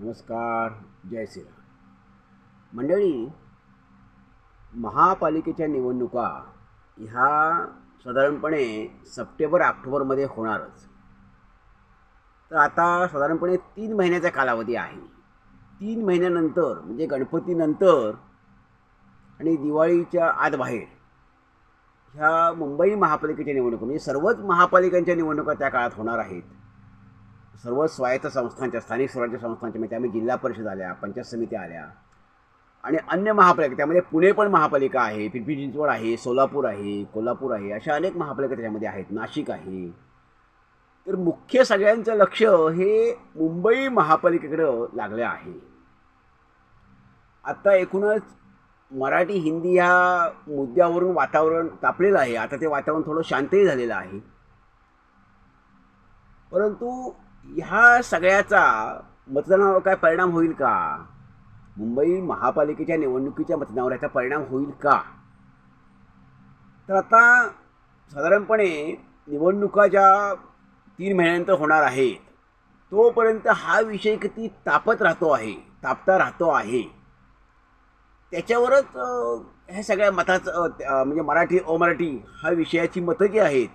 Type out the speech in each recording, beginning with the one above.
नमस्कार जय श्रीराम. मंडळी महापालिकेच्या निवडणुका ह्या साधारणपणे सप्टेंबर ऑक्टोबरमध्ये होणारच. तर आता साधारणपणे तीन महिन्याचा कालावधी आहे. तीन महिन्यानंतर म्हणजे गणपतीनंतर आणि दिवाळीच्या आत बाहेर ह्या मुंबई महापालिकेच्या निवडणुका म्हणजे सर्वच महापालिकांच्या निवडणुका त्या काळात होणार आहेत. सर्व स्वायत्त संस्थांच्या स्थानिक स्वराज्य संस्थांच्या म्हणजे त्यामध्ये जिल्हा परिषद आल्या पंचायत समित्या आल्या. आणि अन्य महापालिका त्यामध्ये पुणे पण महापालिका आहे पिंपरी चिंचवड आहे सोलापूर आहे कोल्हापूर आहे अशा अनेक महापालिका त्याच्यामध्ये आहेत. नाशिक आहे. तर मुख्य सगळ्यांचं लक्ष हे मुंबई महापालिकेकडं लागलं आहे. आत्ता एकूणच मराठी हिंदी ह्या मुद्द्यावरून वातावरण तापलेलं आहे. आता ते वातावरण थोडं शांतही झालेलं आहे. परंतु ह्या सगळ्याचा मतदानावर काय परिणाम होईल का? मुंबई महापालिकेच्या निवडणुकीच्या मतदानावर याचा परिणाम होईल का? तर आता साधारणपणे निवडणुका ज्या तीन महिन्यानंतर होणार आहेत तोपर्यंत हा विषय किती तापत राहतो आहे तापता राहतो आहे. त्याच्यावरच ह्या सगळ्या मताचं म्हणजे मराठी अमराठी हा विषयाची मतं जी आहेत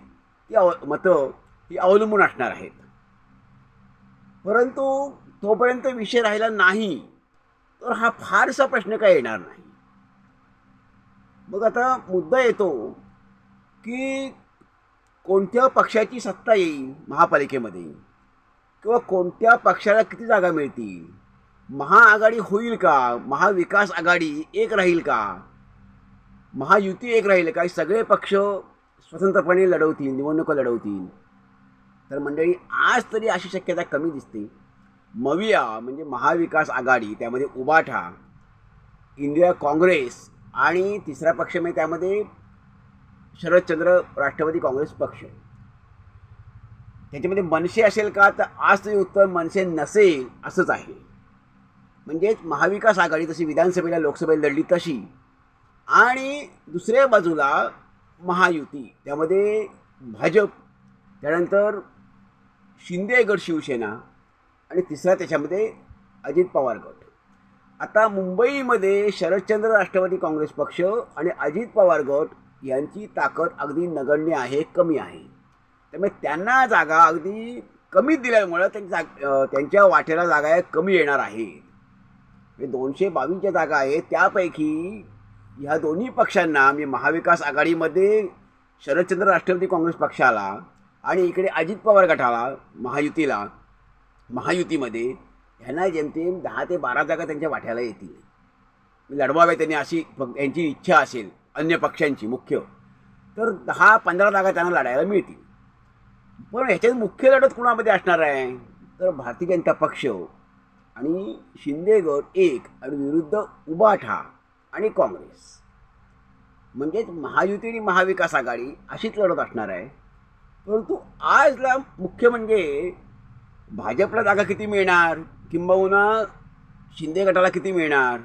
ती अव मतं ही अवलंबून असणार आहेत. परंतु तोपर्यंत विषय राहिला नाही तर हा फारसा प्रश्न काय येणार नाही. मग आता मुद्दा येतो की कोणत्या पक्षाची सत्ता येईल महापालिकेमध्ये? किंवा कोणत्या पक्षाला किती जागा मिळतील? महाआघाडी होईल का? महाविकास आघाडी एक राहील का? महायुती एक राहील का? सगळे पक्ष स्वतंत्रपणे लढवतील निवडणुका लढवतील. तर मंडळी आज तरी अशी शक्यता कमी दिसते. मविया म्हणजे महाविकास आघाडी त्यामध्ये उबाठा इंडिया काँग्रेस आणि तिसरा पक्ष म्हणजे त्यामध्ये शरदचंद्र राष्ट्रवादी काँग्रेस पक्ष. त्याच्यामध्ये मनसे असेल का? तर आज तरी उत्तर मनसे नसेल असंच आहे. म्हणजेच महाविकास आघाडी तशी विधानसभेला लोकसभेला लढली तशी. आणि दुसऱ्या बाजूला महायुती त्यामध्ये भाजप त्यानंतर शिंदे गट शिवसेना आणि तिसरा त्याच्यामध्ये अजित पवार गट. आता मुंबईमध्ये शरदचंद्र राष्ट्रवादी काँग्रेस पक्ष आणि अजित पवार गट यांची ताकद अगदी नगण्य आहे कमी आहे. त्यामुळे त्यांना जागा अगदी कमी दिल्यामुळं त्यांच्या जाग त्यांच्या वाटेला जागा कमी येणार आहे. हे दोनशे बावीस ज्या जागा आहेत त्यापैकी ह्या दोन्ही पक्षांना म्हणजे महाविकास आघाडीमध्ये शरदचंद्र राष्ट्रवादी काँग्रेस पक्षाला आणि इकडे अजित पवार गटाला महायुतीला महायुतीमध्ये ह्यांना जेमतेम दहा ते बारा जागा त्यांच्या वाट्याला येतील. लढवाव्या त्यांनी अशी यांची इच्छा असेल अन्य पक्षांची मुख्य. तर दहा पंधरा जागा त्यांना लढायला मिळतील. पण ह्याच्यात मुख्य लढत कुणामध्ये असणार आहे? तर भारतीय जनता पक्ष आणि शिंदे गट एक आणि विरुद्ध उबाठा आणि काँग्रेस. म्हणजेच महायुती आणि महाविकास आघाडी अशीच लढत असणार आहे. परंतु आजला मुख्य म्हणजे भाजपला जागा किती मिळणार? किंबहुना शिंदे गटाला किती मिळणार?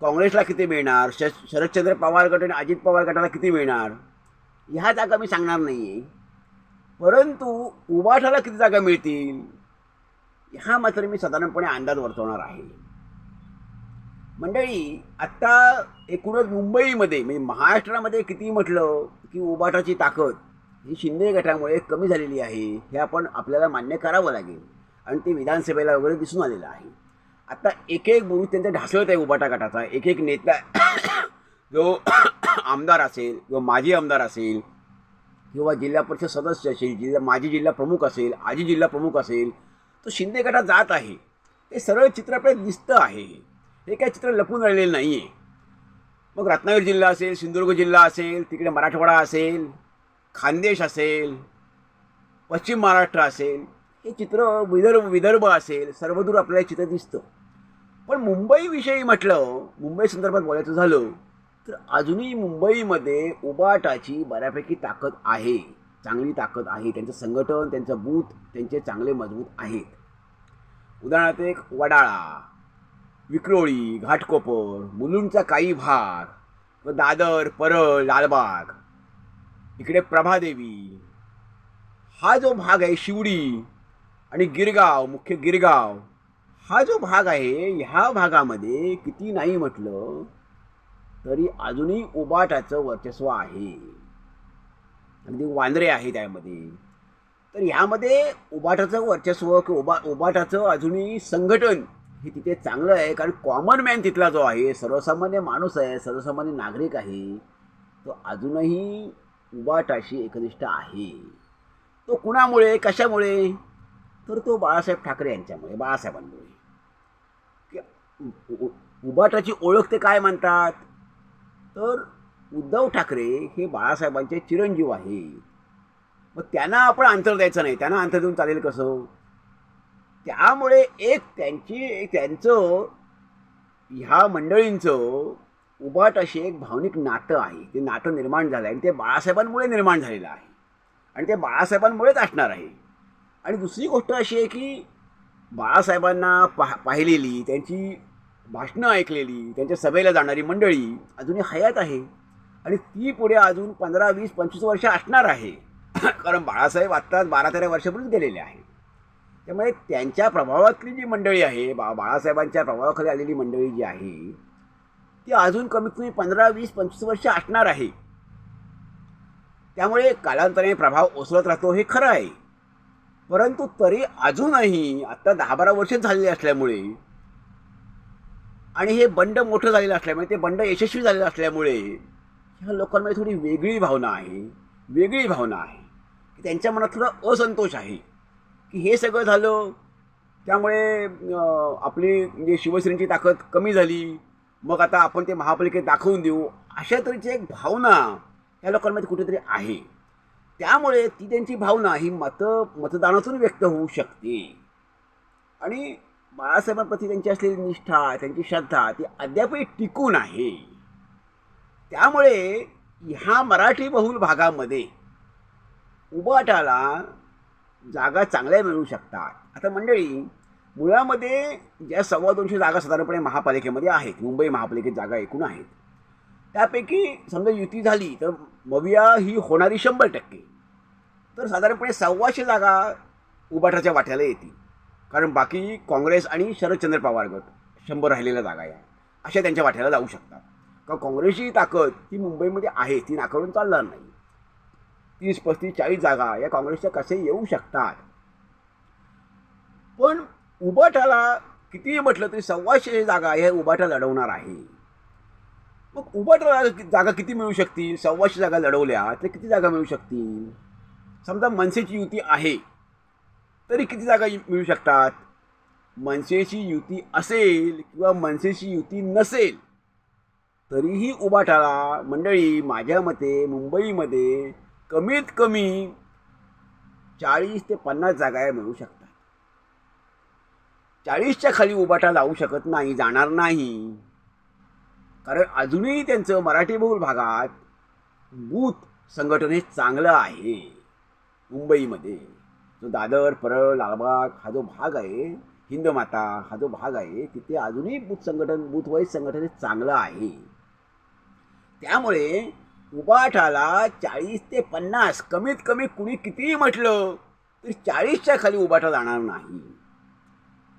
काँग्रेसला किती मिळणार? श शरदचंद्र पवार गट आणि अजित पवार गटाला किती मिळणार? ह्या जागा मी सांगणार नाही आहे परंतु उबाठाला किती जागा मिळतील? ह्या मात्र मी साधारणपणे अंदाज वर्तवणार आहे. मंडळी आत्ता एकूणच मुंबईमध्ये म्हणजे महाराष्ट्रामध्ये किती म्हटलं की उबाटाची ताकद? ही शिंदे गटामुळे कमी झालेली आहे हे आपण आपल्याला मान्य करावं लागेल. आणि ते विधानसभेला वगैरे दिसून आलेलं आहे. आता एक एक बुरुज त्यांचा ढासळत आहे उबाटा गटाचा. एक एक नेता जो आमदार असेल किंवा माजी आमदार असेल किंवा जिल्हा परिषद सदस्य असेल जिल्हा माजी जिल्हा प्रमुख असेल आजी जिल्हा प्रमुख असेल तो शिंदे गटात जात आहे. हे सरळ चित्र आपल्याला दिसतं आहे. हे काय चित्र लपून राहिलेलं नाही आहे मग रत्नागिरी जिल्हा असेल सिंधुदुर्ग जिल्हा असेल तिकडे मराठवाडा असेल खानदेश असेल पश्चिम महाराष्ट्र असेल हे चित्र विदर्भ विदर्भ असेल सर्वदूर आपल्याला चित्र दिसतं. पण मुंबईविषयी म्हटलं मुंबई संदर्भात बोलायचं झालं तर अजूनही मुंबईमध्ये उबाटाची बऱ्यापैकी ताकद आहे चांगली ताकद आहे. त्यांचं संघटन त्यांचं बूथ त्यांचे चांगले मजबूत आहेत. उदाहरणार्थ एक वडाळा विक्रोळी घाटकोपर मुलुंडचा काही भाग व दादर परळ लालबाग इकडे प्रभादेवी. हा जो भाग आहे शिवडी आणि गिरगाव मुख्य गिरगाव हा जो भाग आहे ह्या भागामध्ये किती नाही म्हटलं तरी अजूनही उबाटाचं वर्चस्व आहे. अगदी वांद्रे आहे त्यामध्ये. तर ह्यामध्ये उबाटाचं वर्चस्व किंवा उबा उबाटाचं अजूनही संघटन हे तिथे चांगलं आहे कारण कॉमन मॅन तिथला जो आहे सर्वसामान्य माणूस आहे सर्वसामान्य नागरिक आहे तो अजूनही उबाटाशी एकनिष्ठ आहे. तो कुणामुळे कशामुळे? तर तो बाळासाहेब ठाकरे यांच्यामुळे बाळासाहेबांमुळे. उबाटाची ओळख ते काय मानतात? तर उद्धव ठाकरे हे बाळासाहेबांचे चिरंजीव आहे मग त्यांना आपण अंतर द्यायचं नाही. त्यांना अंतर देऊन चालेल कसं? त्यामुळे एक त्यांची त्यांचं ह्या मंडळींचं उबाटाशी एक भावनिक नातं आहे. ते नातं निर्माण झालं आहे आणि ते बाळासाहेबांमुळे निर्माण झालेलं आहे. आणि ते बाळासाहेबांमुळेच असणार आहे. आणि दुसरी गोष्ट अशी आहे की बाळासाहेबांना पाह पाहिलेली त्यांची भाषणं ऐकलेली त्यांच्या सभेला जाणारी मंडळी अजूनही हयात आहे. आणि ती पुढे अजून पंधरा वीस पंचवीस वर्ष असणार आहे. कारण बाळासाहेब आत्ताच बारा तेरा वर्षापूर्वीच गेलेले आहे त्यामुळे त्यांच्या प्रभावातली जी मंडळी आहे बा बाळासाहेबांच्या प्रभावाखाली आलेली मंडळी जी आहे ती अजून कमीत कमी पंधरा वीस पंचवीस वर्ष असणार आहे. त्यामुळे कालांतराने प्रभाव ओसरत राहतो हे खरं आहे. परंतु तरी अजूनही आत्ता दहा बारा वर्ष झालेली असल्यामुळे आणि हे बंड मोठं झालेलं असल्यामुळे ते बंड यशस्वी झालेलं असल्यामुळे ह्या लोकांमध्ये थोडी वेगळी भावना आहे. वेगळी भावना आहे. की त्यांच्या मनात थोडा असंतोष आहे. की हे सगळं झालं त्यामुळे आपली म्हणजे शिवसेनेची ताकद कमी झाली. मग आता आपण ते महापालिकेत दाखवून देऊ. अशा तऱ्हेची एक भावना या लोकांमध्ये कुठेतरी आहे. त्यामुळे ती त्यांची भावना ही मत मतदानातून व्यक्त होऊ शकते. आणि बाळासाहेबांप्रती त्यांची असलेली निष्ठा त्यांची श्रद्धा ती अद्यापही टिकून आहे. त्यामुळे ह्या मराठी बहुल भागामध्ये उबाटाला जागा चांगल्या मिळू शकतात. आता मंडळी मुळामध्ये ज्या सव्वा दोनशे जागा साधारणपणे महापालिकेमध्ये आहेत मुंबई महापालिकेत जागा एकूण आहेत. त्यापैकी समजा युती झाली तर मविया ही होणारी शंभर टक्के. तर साधारणपणे सव्वाशे जागा उबाटाच्या वाट्याला येतील. कारण बाकी काँग्रेस आणि शरदचंद्र पवार गट शंभर राहिलेल्या जागा या. अशा त्यांच्या वाट्याला जाऊ शकतात. कारण काँग्रेसची ताकद ही मुंबईमध्ये आहे ती नाकारून चालणार नाही. तीस पस्तीस चाळीस जागा या काँग्रेसच्या कसे येऊ शकतात? पण उबाटाला कितीही म्हटलं तरी सव्वाशे जागा हे उबाटा लढवणार आहे. मग उबाटाला जागा किती मिळू शकतील? सव्वाशे जागा लढवल्या तर किती जागा मिळू शकतील? समजा मनसेची युती आहे तरी किती जागा मिळू शकतात? मनसेची युती असेल किंवा मनसेची युती नसेल तरीही उबाटाला मंडळी माझ्या मते मुंबईमध्ये कमीत कमी चाळीस ते पन्नास जागा मिळू शकतात. चाळीसच्या खाली उबाटा लावू शकत नाही जाणार नाही. कारण अजूनही त्यांचं मराठी बहुल भागात बूथ संघटन हे चांगलं आहे. मुंबईमध्ये जो दादर परळ लालबाग हा जो भाग आहे हिंदमाता हा जो भाग आहे तिथे अजूनही बूथ संघटन बूथ वाईज संघटन हे चांगलं आहे. त्यामुळे उबाठाला चाळीस ते पन्नास कमीत कमी कुणी कितीही म्हटलं तरी चाळीसच्या खाली उबाठा जाणार नाही.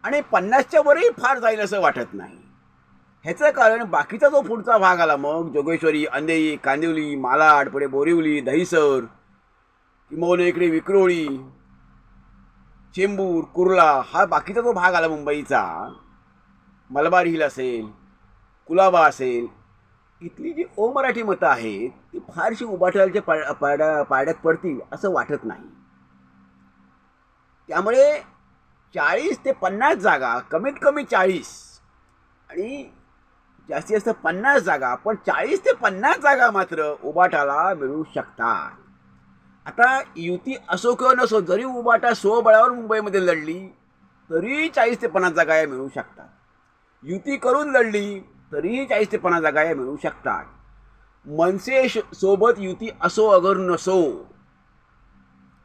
आणि पन्नासच्या वरही फार जाईल असं वाटत नाही. ह्याचं कारण बाकीचा जो पुढचा भाग आला मग जोगेश्वरी अंधेरी कांदिवली मालाड पुढे बोरिवली दहिसर किंबहुना इकडे विक्रोळी चेंबूर कुर्ला हा बाकीचा जो भाग आला मुंबईचा मलबार हिल असेल कुलाबा असेल इथली जी ओमराठी मतं आहेत ती फारशी उभाटाच्या पाड पाड्या पाड्यात पडतील असं वाटत नाही. त्यामुळे चाळीस ते पन्नास जागा कमीत कमी चाळीस. आणि जास्तीत जास्त पन्नास जागा पण चाळीस ते पन्नास जागा मात्र उबाटाला मिळू शकतात. आता युती असो किंवा नसो जरी उबाटा स्वबळावर मुंबईमध्ये लढली तरीही चाळीस ते पन्नास जागा या मिळू शकतात. युती करून लढली तरीही चाळीस ते पन्नास जागा या मिळू शकतात. मनसे सोबत युती असो अगर नसो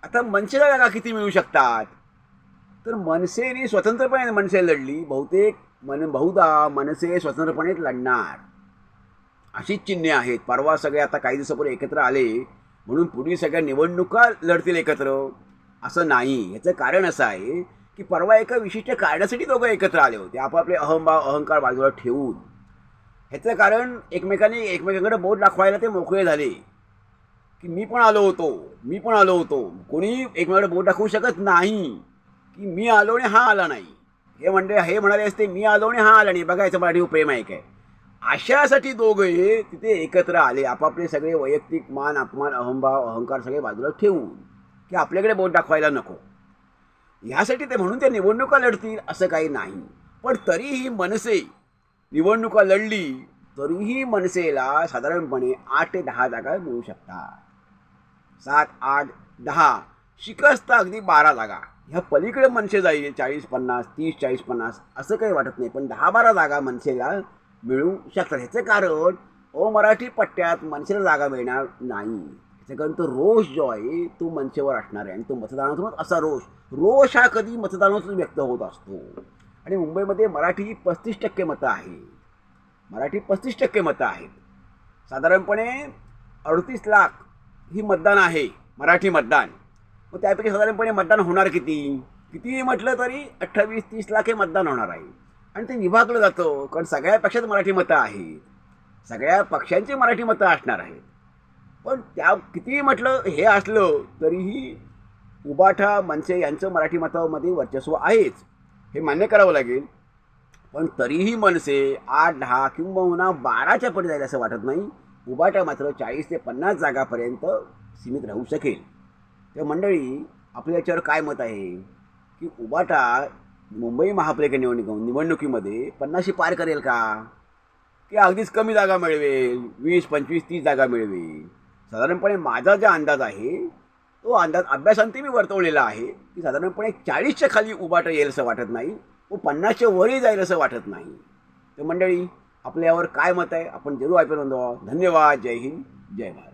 आता मनसेला जागा किती मिळू शकतात? तर मनसेने स्वतंत्रपणे मनसे लढली बहुतेक मन बहुधा मनसे स्वतंत्रपणेच लढणार. अशीच चिन्हे आहेत. परवा सगळे आता काही दिवसापूर्वी एकत्र आले म्हणून पूर्वी सगळ्या निवडणुका लढतील एकत्र. असं नाही. ह्याचं कारण असं आहे की परवा एका विशिष्ट कारणासाठी दोघं एकत्र आले होते. आपापले अहंभाव अहंकार बाजूला ठेवून. ह्याचं कारण एकमेकांनी एकमेकांकडे बोट दाखवायला ते मोकळे झाले. की मी पण आलो होतो मी पण आलो होतो. कोणी एकमेकांकडे बोट दाखवू शकत नाही. की मी आलो आणि हा आला नाही. हे म्हणजे हे म्हणाले असते मी आलो आणि हा आला नाही. बघायचं मराठी प्रेम आहे काय? अशासाठी दोघे तिथे एकत्र आले. आपापले सगळे वैयक्तिक मान अपमान अहंभाव अहंकार सगळे बाजूला ठेवून की आपल्याकडे बोट दाखवायला नको. ह्यासाठी ते म्हणून ते निवडणुका लढतील असं काही नाही. पण तरीही मनसे निवडणुका लढली तरीही मनसेला साधारणपणे आठ ते दहा जागा मिळू शकतात. सात आठ दहा शिकस्त अगदी बारा जागा. ह्या पलीकडे मनसे जाईल चाळीस पन्नास तीस चाळीस पन्नास असं काही वाटत नाही. पण दहा बारा जागा मनसेला मिळू शकतात. ह्याचं कारण अमराठी पट्ट्यात मनसेला जागा मिळणार नाही. ह्याचं कारण तो रोष जो आहे तो मनसेवर असणार आहे. आणि तो मतदानातूनच असा रोष रोष हा कधी मतदानातून व्यक्त होत असतो. आणि मुंबईमध्ये मराठी पस्तीस टक्के मतं आहेत. मराठी पस्तीस टक्के मतं आहेत. साधारणपणे अडतीस लाख ही मतदान आहे मराठी मतदान. मग त्यापैकी साधारणपणे मतदान होणार किती? कितीही म्हटलं तरी अठ्ठावीस तीस लाख हे मतदान होणार आहे. आणि ते विभागलं जातं कारण सगळ्या पक्षात मराठी मतं आहेत. सगळ्या पक्षांची मराठी मतं असणार आहेत. पण त्या कितीही म्हटलं हे असलं तरीही उबाठा मनसे यांचं मराठी मतामध्ये वर्चस्व आहेच. हे मान्य करावं लागेल. पण तरीही मनसे आठ दहा किंबहुना बाराच्या पुढे जाईल असं वाटत नाही. उबाटा मात्र चाळीस ते पन्नास जागापर्यंत सीमित राहू शकेल. तर मंडळी आपल्या याच्यावर काय मत आहे? की उबाटा मुंबई महापालिका निवडणुक निवडणुकीमध्ये पन्नाशी पार करेल का? की अगदीच कमी जागा मिळवेल वीस पंचवीस तीस जागा मिळवेल. साधारणपणे माझा जो अंदाज आहे तो अंदाज अभ्यासांती मी वर्तवलेला आहे की साधारणपणे चाळीसच्या खाली उबाटा येईल असं वाटत नाही व पन्नासच्या वरही जाईल असं वाटत नाही. तर मंडळी आपल्यावर काय मत आहे? आपण जरूर ऐकून धन्यवाद. जय हिंद. जय भारत.